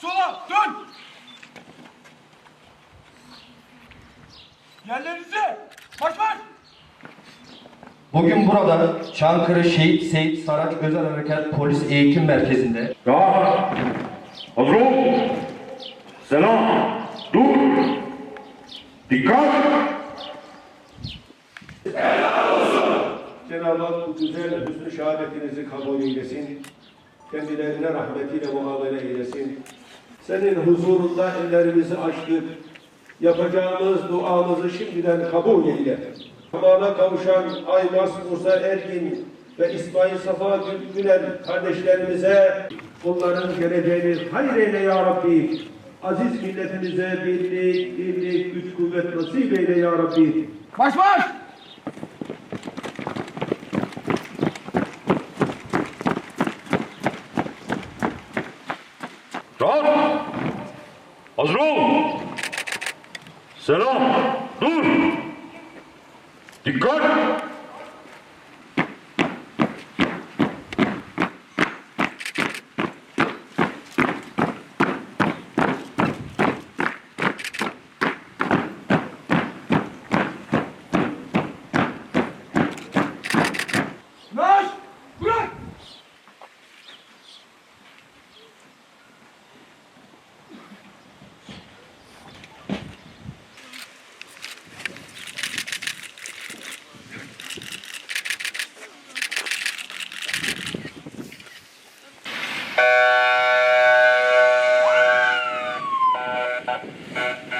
Sola dön. Yerlerinize. Baş baş. Bugün burada Çankırı Şehit Seyit Saraç Özel Harekat Polis Eğitim Merkezi'nde Ya! Hazır ol! Selam! Dur! Dikkat! Helal olsun! Cenab-ı Hak bu güzel hüsnü şehadetinizi kabul eylesin. Kendilerine rahmetiyle muamele eylesin. Senin huzurunda ellerimizi açtık. Yapacağımız duamızı şimdiden kabul eyle. Kamala kavuşan Aymaz Musa Ergin ve İsmail Safa Gül- Gülen kardeşlerimize onların geleceğini hayır eyle ya Rabbi. Aziz milletimize birlik, birlik, güç, kuvvet nasip eyle ya Rabbi. Baş baş! Hazır ol. Selam. Dur. Dikkat. Uh, uh.